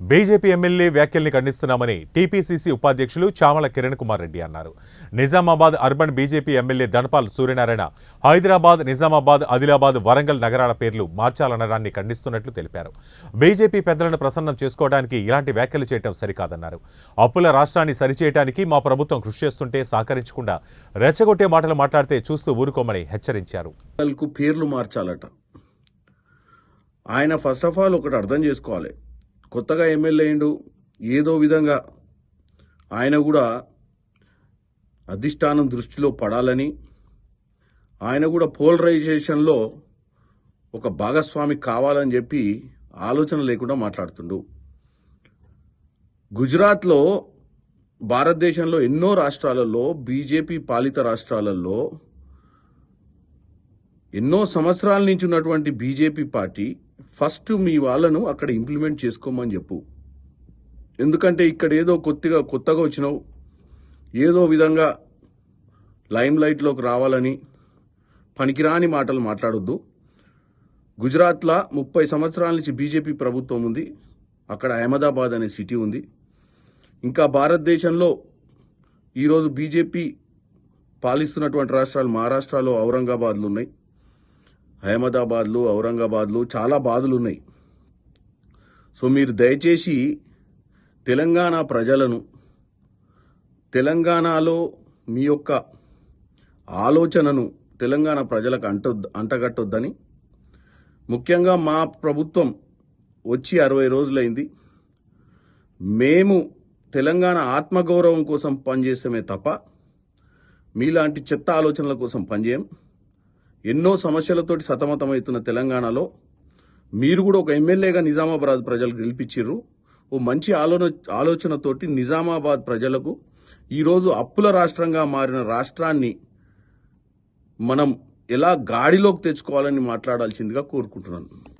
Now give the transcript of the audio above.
BJP MLA వ్యాఖ్యల్ని ఖండిస్తున్నామని TPCC ఉపాధ్యక్షులు చామల కిరణ్ కుమార్ రెడ్డి అన్నారు. Nizamabad urban BJP MLA Dhanpal Suryanarayana Hyderabad Nizamabad Adilabad Warangal నగరాల పేర్లు మార్చాలనడాన్ని ఖండిస్తున్నట్లు తెలిపారు. బీజేపీ పెద్దలను ప్రసన్నం చేసుకోవడానికి ఇలాంటి వ్యాఖ్యలు చేయడం సరికాదన్నారు. అప్పుల రాష్ట్రాన్ని సరిచేయడానికి మా ప్రభుత్వం కృషి చేస్తుంటే సహకరించకుండా రెచ్చగొట్టే మాటలు మాట్లాడితే చూస్తూ ఊరుకోమని హెచ్చరించారు. పేర్లు మార్చాలట. ఆయన ఫస్ట్ ఆఫ్ ఆల్ ఒకటి అర్థం చేసుకోవాలి. కొత్తగా ఎమ్మెల్యే అయిండు. ఏదో విధంగా ఆయన కూడా అధిష్టానం దృష్టిలో పడాలని ఆయన కూడా పోలరైజేషన్లో ఒక భాగస్వామి కావాలని చెప్పి ఆలోచన లేకుండా మాట్లాడుతుండు. గుజరాత్లో భారతదేశంలో ఎన్నో రాష్ట్రాలలో బీజేపీ పాలిత రాష్ట్రాలలో ఎన్నో సంవత్సరాల నుంచి ఉన్నటువంటి బీజేపీ పార్టీ ఫస్ట్ మీ వాళ్ళను అక్కడ ఇంప్లిమెంట్ చేసుకోమని చెప్పు. ఎందుకంటే ఇక్కడ ఏదో కొత్తగా కొత్తగా వచ్చినావు. ఏదో విధంగా లైమ్ లైట్లోకి రావాలని పనికిరాని మాటలు మాట్లాడొద్దు. గుజరాత్లో ముప్పై సంవత్సరాల నుంచి బీజేపీ ప్రభుత్వం ఉంది. అక్కడ అహ్మదాబాద్ అనే సిటీ ఉంది. ఇంకా భారతదేశంలో ఈరోజు బీజేపీ పాలిస్తున్నటువంటి రాష్ట్రాలు మహారాష్ట్రలో ఔరంగాబాద్లు ఉన్నాయి. అహ్మదాబాద్లు ఔరంగాబాద్లు చాలా బాధలు ఉన్నాయి సో మీరు దయచేసి తెలంగాణ ప్రజలను తెలంగాణలో మీ యొక్క ఆలోచనను తెలంగాణ ప్రజలకు అంట అంటగట్టొద్దని. ముఖ్యంగా మా ప్రభుత్వం వచ్చి అరవై రోజులైంది. మేము తెలంగాణ ఆత్మగౌరవం కోసం పనిచేస్తామే తప్ప మీలాంటి చెత్త ఆలోచనల కోసం పనిచేయం. ఎన్నో సమస్యలతోటి సతమతమవుతున్న తెలంగాణలో మీరు కూడా ఒక ఎమ్మెల్యేగా నిజామాబాద్ ప్రజలకు గెలిపించారు ఓ మంచి ఆలోచన ఆలోచనతోటి నిజామాబాద్ ప్రజలకు ఈరోజు అప్పుల రాష్ట్రంగా మారిన రాష్ట్రాన్ని మనం ఎలా గాడిలోకి తెచ్చుకోవాలని మాట్లాడాల్సిందిగా కోరుకుంటున్నాను.